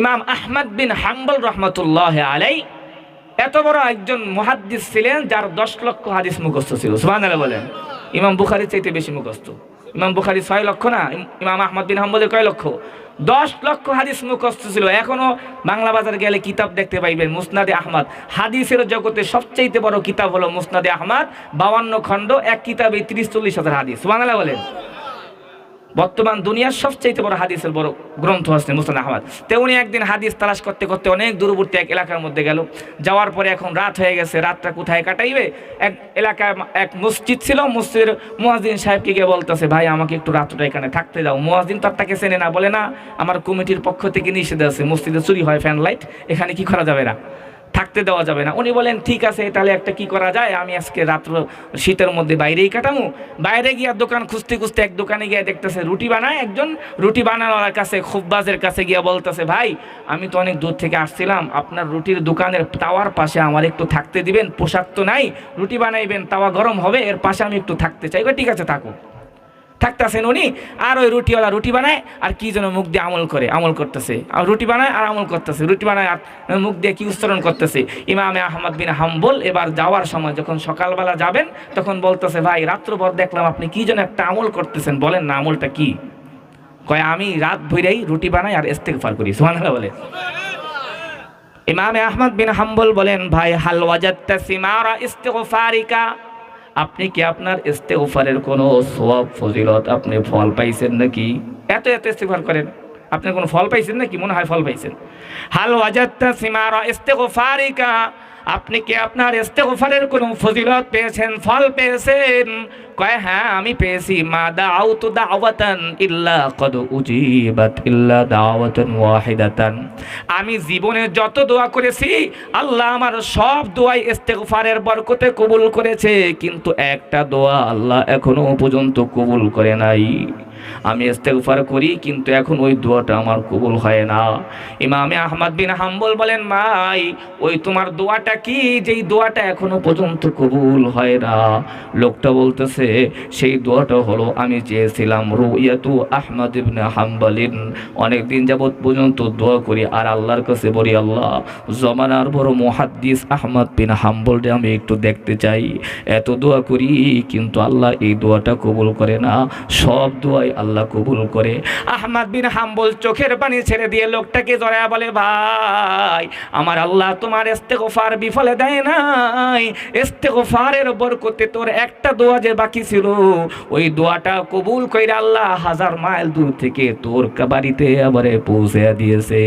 ইমাম আহমদ বিন হাম্বল রহমতুল্লাহ আলাই এত বড় একজন মুহাদ্দিস ছিলেন যার দশ লক্ষ হাদিস মুখস্থ ছিল। সুবহান বলেন। ইমাম বুখারির চাইতে বেশি মুখস্থ। ইমাম বুখারি ছয় লক্ষ না ইমাম আহমদ বিন হাম্বলের কয় লক্ষ? দশ লক্ষ হাদিস মুখস্থ ছিল। এখনও বাংলা বাজার গেলে কিতাব দেখতে পাইবেন মুসনাদে আহমদ। হাদিসের জগতে সবচাইতে বড় কিতাব হলো মুসনাদে আহমদ। বাউান্ন খণ্ড, এক কিতাবে তিরিশ চল্লিশ হাজার হাদিস। সুবহানাল্লাহ বলেন। বর্তমান দুনিয়ার সবচাইতে বড় হাদিসের বড় গ্রন্থ হচ্ছে মুসলান আহমদ। তে উনি একদিন হাদিস তালাশ করতে করতে অনেক দূরবর্তী এক এলাকার মধ্যে গেল। যাওয়ার পরে এখন রাত হয়ে গেছে, রাতটা কোথায় কাটাইবে? এক এলাকায় এক মসজিদ ছিল, মসজিদের মুয়াজিন সাহেবকে গিয়ে বলতেছে, ভাই, আমাকে একটু রাতটা এখানে থাকতে দাও। মুয়াজিন তো তাকে চেনে না, বলে, না, আমার কমিটির পক্ষ থেকে নিষেধ আছে, মসজিদে চুরি হয়, ফ্যান লাইট, এখানে কি করা যাবে না? থাকতে দেওয়া যাবে না। উনি বলেন, ঠিক আছে, তাহলে একটা কি করা যায়? আমি আজকে রাত্র শীতের মধ্যে বাইরেই কাটামু। বাইরে গিয়ে দোকান খুঁজতে খুঁজতে এক দোকানে গিয়ে দেখতেছে, রুটি বানায় একজন রুটি বানানোর কাছে, খুববাজের কাছে গিয়ে বলতেছে, ভাই, আমি তো অনেক দূর থেকে আসছিলাম, আপনার রুটির দোকানের তাওয়ার পাশে আমার একটু থাকতে দিবেন, পোশাক তো নাই, রুটি বানাইবেন, তাওয়া গরম হবে, এর পাশে আমি একটু থাকতে চাই। ঠিক আছে থাকুন থাকতেছেন উনি, আর ওই রুটিওয়ালা রুটি বানায়, আর কি যেন মুখ দিয়ে আমল করে, আমল করতেছে। আর রুটি বানায় আর আমল করতেছে, রুটি বানায় আর মুখ দিয়ে কি উচ্চারণ করতেছে। ইমামে আহমদ বিন হাম্বল এবার যাওয়ার সময় যখন সকালবেলা যাবেন, তখন বলতেছে, ভাই রাত্রভর দেখলাম আপনি কি যেন একটা আমল করতেছেন, বলেন না আমলটা কি? কয়, আমি রাত ভৈরাই রুটি বানাই আর ইস্তেগফার করি। সুবহানাল্লাহ বলে। ইমামে আহমদ বিন হাম্বল বলেন, ভাই, হাল ওয়াজাত্তা সিমারা ইস্তেগফারিকা? আপনি কি আপনার ইস্তেগফারের কোনো সওয়াব, ফজিলত আপনি ফল পাইছেন নাকি? এত এত ইস্তেগফার করেন। আপনি কোনো ফল পাইছেন নাকি? মনে হয় ফল পাইছেন। হাল ওয়াজাত্তা সিমারা ইস্তেগফারিকা আপনি কি আপনার ইস্তেগফারের কোনো ফজিলত পেয়েছেন? ফল পেয়েছেন? কয় হ্যাঁ আমি পেয়েছি। মা দাউতু দাওয়াতান ইল্লা কদ উজিবাত ইল্লা দাওয়াতান ওয়াহিদাতান। আমি জীবনে যত দোয়া করেছি, আল্লাহ আমার সব দোয়াই ইস্তেগফারের বরকতে কবুল করেছে। কিন্তু একটা দোয়া আল্লাহ এখনও পর্যন্ত কবুল করে নাই। আমি ইস্তেগফার করি, কিন্তু এখন ওই দোয়াটা আমার কবুল হয় না। ইমামে আহমদ বিন হাম্বল বলেন মাই ওই তোমার দোয়াটা কি? যেই দোয়াটা এখনও পর্যন্ত কবুল হয় না। লোকটা বলতেছে, সেই দোয়াটা হলো আমি চেয়েছিলাম রুইয়াতু আহমদ ইবনে হাম্বলিন। অনেক দিন যাবত পর্যন্ত দোয়া করি, আর আল্লাহর কাছে বলি, আল্লাহ, জমানার বড় মুহাদ্দিস আহমদ বিন হাম্বলকে আমি একটু দেখতে চাই। এত দোয়া করি, কিন্তু আল্লাহ এই দোয়াটা কবুল করে না। সব দোয়াই আল্লাহ কবুল করে। আহমদ বিন হাম্বল চোখের পানি ছেড়ে দিয়ে লোকটাকে জড়ায় বলে, ভাই, আমার আল্লাহ তোমার ইস্তেগফার বিফলে দেয় নাই। ইস্তেগফারের বরকতে তোর একটা দোয়া যে বাকি ছিল, ওই দোয়াটা কবুল কইরা আল্লাহ হাজার মাইল দূর থেকে তোর বাড়িতে আবারে পৌঁছে দিয়েছে।